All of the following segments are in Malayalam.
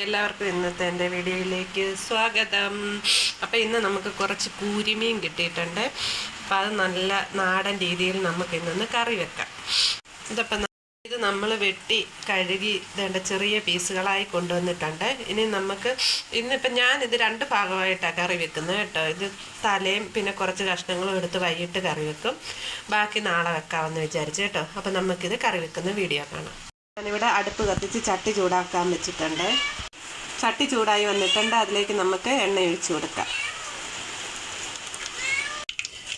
എല്ലാവർക്കും ഇന്നത്തെ എന്റെ വീഡിയോയിലേക്ക് സ്വാഗതം. അപ്പോൾ ഇന്ന് നമുക്ക് കുറച്ച് കൂരിമീൻ കിട്ടിയിട്ടുണ്ട്. അപ്പോൾ അത് നല്ല നാടൻ രീതിയിൽ നമുക്ക് ഇന്നൊന്ന് കറി വെക്കാം. ഇതപ്പം ഇത് നമ്മൾ വെട്ടി കഴുകി വേണ്ട ചെറിയ പീസുകളായി കൊണ്ടുവന്നിട്ടുണ്ട്. ഇനി നമുക്ക് ഇന്നിപ്പം ഇത് രണ്ട് ഭാഗമായിട്ടാണ് കറി വെക്കുന്നത് കേട്ടോ. ഇത് തലയും പിന്നെ കുറച്ച് കഷ്ണങ്ങളും എടുത്ത് വൈകിട്ട് കറി വെക്കും. ബാക്കി നാളെ വെക്കാമെന്ന് വിചാരിച്ചു കേട്ടോ. അപ്പം നമുക്കിത് കറി വെക്കുന്ന വീഡിയോ കാണാം. ഞാനിവിടെ അടുപ്പ് കത്തിച്ച് ചട്ടി ചൂടാക്കാൻ വെച്ചിട്ടുണ്ട്. ചട്ടി ചൂടായി വന്നിട്ടുണ്ട്. അതിലേക്ക് നമുക്ക് എണ്ണ ഒഴിച്ചു കൊടുക്കാം.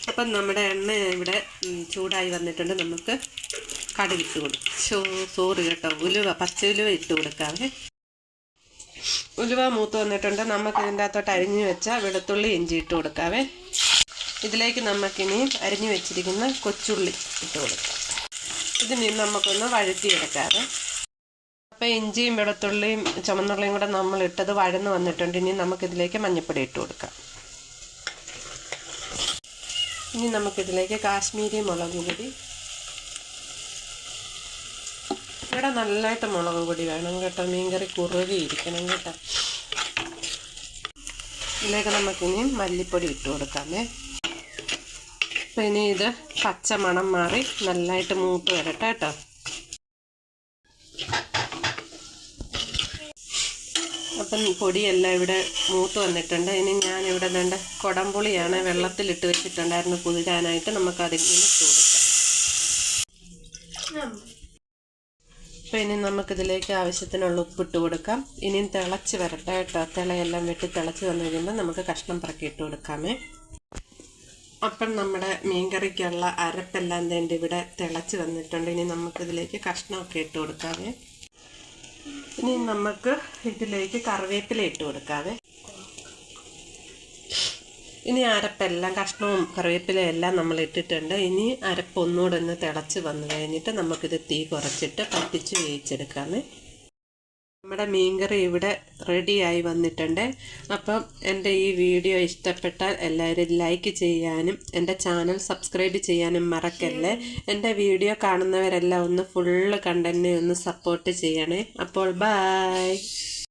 അപ്പം നമ്മുടെ എണ്ണ ഇവിടെ ചൂടായി വന്നിട്ടുണ്ട്. നമുക്ക് കടുകിട്ട് കൊടുക്കും. സോറി കേട്ടോ. ഉലുവ പച്ച ഉലുവ ഇട്ട് കൊടുക്കാവേ. ഉലുവ മൂത്ത് വന്നിട്ടുണ്ട്. നമുക്ക് ഇതിന്റെ അകത്തോട്ട് അരിഞ്ഞു വെച്ച വെളുത്തുള്ളി ഇഞ്ചി ഇട്ട് കൊടുക്കാവേ. ഇതിലേക്ക് നമുക്കിനി അരിഞ്ഞു വെച്ചിരിക്കുന്ന കൊച്ചുള്ളി ഇട്ട് കൊടുക്കാം. ഇതിനി നമുക്കൊന്ന് വഴറ്റിയെടുക്കാവേ. അപ്പോൾ ഇഞ്ചിയും വെളുത്തുള്ളിയും ചുമന്നുള്ളിയും കൂടെ നമ്മൾ ഇട്ടത് വഴന്ന് വന്നിട്ടുണ്ട്. ഇനി നമുക്കിതിലേക്ക് മഞ്ഞൾപ്പൊടി ഇട്ട് കൊടുക്കാം. ഇനി നമുക്കിതിലേക്ക് കാശ്മീരി മുളക് പൊടി ഇവിടെ നല്ലതായിട്ട് മുളക് പൊടി വേണം കേട്ടോ. മീൻകറി കുറുകിയിരിക്കണം കേട്ടോ. ഇതിലേക്ക് നമുക്കിനി മല്ലിപ്പൊടി ഇട്ട് കൊടുക്കാമേ. അപ്പം ഇനി ഇത് പച്ച മണം മാറി നല്ലതായിട്ട് മൂത്ത് വരട്ടെ കേട്ടോ. അപ്പം പൊടിയെല്ലാം ഇവിടെ മൂത്ത് വന്നിട്ടുണ്ട്. ഇനി ഞാൻ ഇവിടെ വേണ്ട കുടംപുളിയാണ് വെള്ളത്തിലിട്ട് വെച്ചിട്ടുണ്ടായിരുന്നു പുതുക്കാനായിട്ട് നമുക്ക് അതിൽ ഇട്ട് കൊടുക്കാം. അപ്പം ഇനി നമുക്കിതിലേക്ക് ആവശ്യത്തിനുള്ള ഉപ്പിട്ട് കൊടുക്കാം. ഇനിയും തിളച്ച് വരട്ടെ കേട്ടോ. തിളയെല്ലാം വെട്ടി തിളച്ച് വന്നു കഴിയുമ്പോൾ നമുക്ക് കഷ്ണം പറക്കി ഇട്ട് കൊടുക്കാമേ. അപ്പം നമ്മുടെ മീൻകറിക്കുള്ള അരപ്പെല്ലാം തേണ്ടി ഇവിടെ തിളച്ച് വന്നിട്ടുണ്ട്. ഇനി നമുക്കിതിലേക്ക് കഷ്ണമൊക്കെ ഇട്ട് കൊടുക്കാവേ. ഇനി നമുക്ക് ഇതിലേക്ക് കറിവേപ്പില ഇട്ട് കൊടുക്കാവേ. ഇനി അരപ്പെല്ലാം കഷ്ണവും കറിവേപ്പിലയും എല്ലാം നമ്മൾ ഇട്ടിട്ടുണ്ട്. ഇനി അരപ്പൊന്നുകൂടെ ഒന്ന് തിളച്ച് വന്നു കഴിഞ്ഞിട്ട് നമുക്കിത് തീ കുറച്ചിട്ട് പറ്റിച്ച് വേവിച്ചെടുക്കാമേ നമ്മുടെ മീൻകറി ഇവിടെ റെഡിയായി വന്നിട്ടുണ്ട്. അപ്പം എന്റെ ഈ വീഡിയോ ഇഷ്ടപ്പെട്ടാൽ എല്ലാവരും ലൈക്ക് ചെയ്യാനും എന്റെ ചാനൽ സബ്സ്ക്രൈബ് ചെയ്യാനും മറക്കല്ലേ. എന്റെ വീഡിയോ കാണുന്നവരെല്ലാം ഒന്ന് ഫുള്ള് കണ്ടന്റ് ഒന്ന് സപ്പോർട്ട് ചെയ്യണേ. അപ്പോൾ ബായ്.